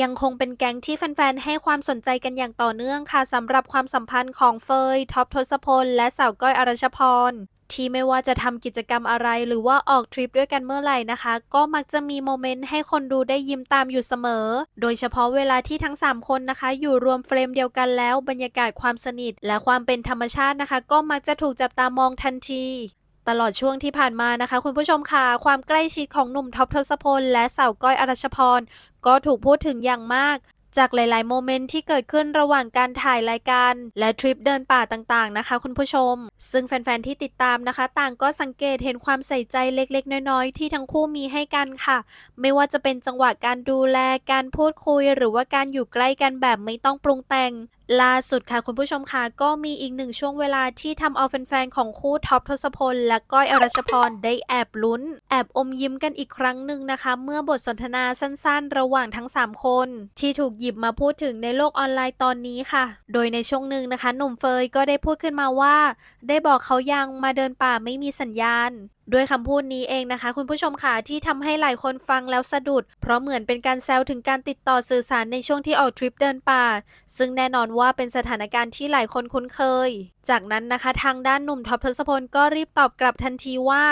ยังคงเป็นแก๊งที่แฟนๆ ให้ความสนใจกันอย่างต่อเนื่องค่ะสำหรับความสัมพันธ์ของเฟยท็อปทศพล และสาวก้อยอรชพร ที่ไม่ว่าจะทำกิจกรรมอะไรหรือว่าออกทริปด้วยกันเมื่อไหร่นะคะ ก็มักจะมีโมเมนต์ให้คนดูได้ยิ้มตามอยู่เสมอ โดยเฉพาะเวลาที่ทั้ง 3 คนนะคะ อยู่รวมเฟรมเดียวกันแล้ว บรรยากาศความสนิท และความเป็นธรรมชาตินะคะ ก็มักจะถูกจับตามองทันที ตลอดช่วงที่ผ่านมานะคะ คุณผู้ชมค่ะความใกล้ชิดของหนุ่มท็อปทศพล และสาวก้อยอรัชพร ก็ถูกพูดถึงอย่างมากจากหลาย ๆ โมเมนต์ที่เกิดขึ้นระหว่างการถ่ายรายการ และทริปเดินป่าต่าง ๆ นะคะ คุณผู้ชม ซึ่งแฟน ๆ ที่ติดตามนะคะ ต่างก็สังเกตเห็นความใส่ใจเล็ก ๆ น้อย ๆ ที่ทั้งคู่มีให้กันค่ะ ไม่ว่าจะเป็นจังหวะการดูแล การพูดคุย หรือว่าการอยู่ใกล้กันแบบไม่ต้องปรุงแต่ง ล่าสุดค่ะคุณผู้ชมค่ะก็มีอีกหนึ่งช่วงเวลาที่ทำเอาแฟนๆของคู่ท็อปทศพล และก้อยอรัชพรได้แอบลุ้น แอบอมยิ้มกันอีกครั้งหนึ่งนะคะ เมื่อบทสนทนาสั้นๆ ระหว่างทั้ง 3 คน ที่ถูกหยิบมาพูดถึงในโลกออนไลน์ตอนนี้ค่ะ โดยในช่วงหนึ่งนะคะ หนุ่มเฟยก็ได้พูดขึ้นมาว่า ได้บอกเขายังมาเดินป่าไม่มีสัญญาณ ด้วยคำพูดนี้เองนะคะ คุณผู้ชมค่ะที่ทำให้หลายคนฟังแล้วสะดุด เพราะเหมือนเป็นการแซวถึงการติดต่อสื่อสารในช่วงที่ออกทริปเดินป่า ซึ่งแน่นอนว่าเป็นสถานการณ์ที่หลายคนคุ้นเคย จากนั้นนะคะทางด้านหนุ่มท็อปทศพลก็รีบตอบกลับทันทีว่า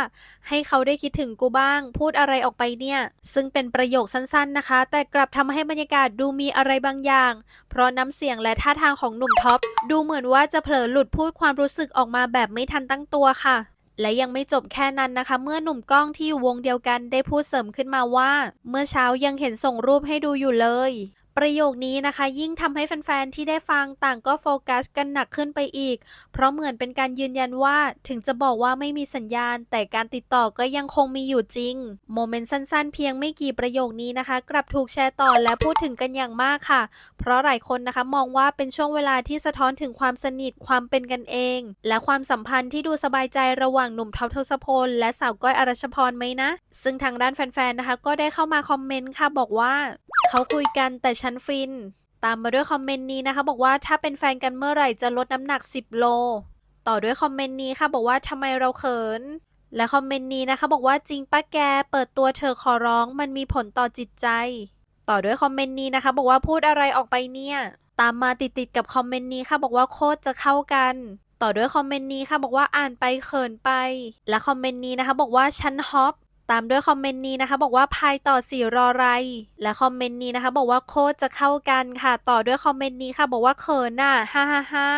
ให้เขาได้คิดถึงกูบ้าง พูดอะไรออกไปเนี่ย ซึ่งเป็นประโยคสั้นๆนะคะ แต่กลับทำให้บรรยากาศดูมีอะไรบางอย่าง เพราะน้ำเสียงและท่าทางของหนุ่มท็อปดูเหมือนว่าจะเผลอหลุดพูดความรู้สึกออกมาแบบไม่ทันตั้งตัวค่ะ และยังไม่จบแค่นั้นนะคะ เมื่อหนุ่มกล้องที่อยู่วงเดียวกันได้พูดเสริมขึ้นมาว่า เมื่อเช้ายังเห็นส่งรูปให้ดูอยู่เลย ประโยคนี้นะคะ ยิ่งทำให้แฟนๆ ที่ได้ฟังต่างก็โฟกัสกันหนักขึ้นไปอีก เพราะเหมือนเป็นการยืนยันว่าถึงจะบอกว่าไม่มีสัญญาณ แต่การติดต่อก็ยังคงมีอยู่จริง โมเมนต์สั้นๆ เพียงไม่กี่ประโยคนี้นะคะ กลับถูกแชร์ต่อและพูดถึงกันอย่างมากค่ะ เพราะหลายคนนะคะมองว่าเป็นช่วงเวลาที่สะท้อนถึงความสนิทความเป็นกันเอง และความสัมพันธ์ที่ดูสบายใจระหว่างหนุ่มท็อปทศพลและสาวก้อยอรัชพรไหมนะ ซึ่งทางด้านแฟนๆนะคะก็ได้เข้ามาคอมเมนต์ค่ะบอกว่า เขาคุยกันแต่ฉันฟิน ตามมาด้วยคอมเมนต์นี้นะคะ บอกว่าถ้าเป็นแฟนกันเมื่อไหร่จะลดน้ำหนัก 10 โล ต่อด้วยคอมเมนต์นี้ค่ะ บอกว่าทำไมเราเขิน และคอมเมนต์นี้นะคะ บอกว่าจริงป้าแกเปิดตัวเธอขอร้องมันมีผลต่อจิตใจ ต่อด้วยคอมเมนต์นี้นะคะ บอกว่าพูดอะไรออกไปเนี่ยตามมาติดๆกับคอมเมนต์นี้ค่ะ บอกว่าโคตรจะเข้ากัน ต่อด้วยคอมเมนต์นี้ค่ะ บอกว่าอ่านไปเขินไป และคอมเมนต์นี้นะคะ บอกว่าฉันฮอป ตามด้วยคอมเมนต์นี้นะคะบอกว่าพายต่อสี่รอไร และคอมเมนต์นี้นะคะบอกว่าโคตรจะเข้ากันค่ะ ต่อด้วยคอมเมนต์นี้ค่ะ บอกว่าเขินน่ะฮ่าฮ่าฮ่า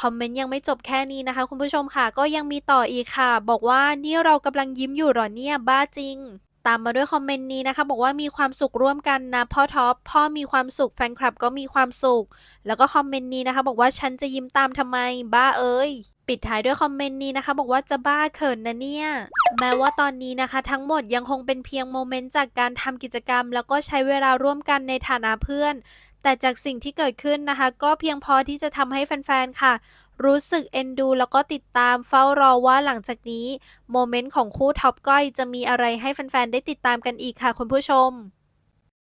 คอมเมนต์ยังไม่จบแค่นี้นะคะ คุณผู้ชมค่ะก็ยังมีต่ออีกค่ะ บอกว่านี่เรากำลังยิ้มอยู่หรอเนี่ยบ้าจริง ตามมาด้วยคอมเมนต์นี้นะคะ บอกว่ามีความสุขร่วมกันนะพ่อท็อปพ่อมีความสุขแฟนคลับก็มีความสุข แล้วก็คอมเมนต์นี้นะคะ บอกว่าฉันจะยิ้มตามทำไม บ้าเอ้ยปิดท้ายด้วยคอมเมนต์นี้นะคะ บอกว่าจะบ้าเขินนะเนี่ย แม้ว่าตอนนี้นะคะ ทั้งหมดยังคงเป็นเพียงโมเมนต์จากการทำกิจกรรม แล้วก็ใช้เวลาร่วมกันในฐานะเพื่อน แต่จากสิ่งที่เกิดขึ้นนะคะ ก็เพียงพอที่จะทำให้แฟนๆค่ะ รู้สึกเอ็นดู แล้วก็ติดตามเฝ้ารอว่าหลังจากนี้ โมเมนต์ของคู่ท็อปก้อยจะมีอะไรให้แฟนๆ ได้ติดตามกันอีกค่ะคุณผู้ชม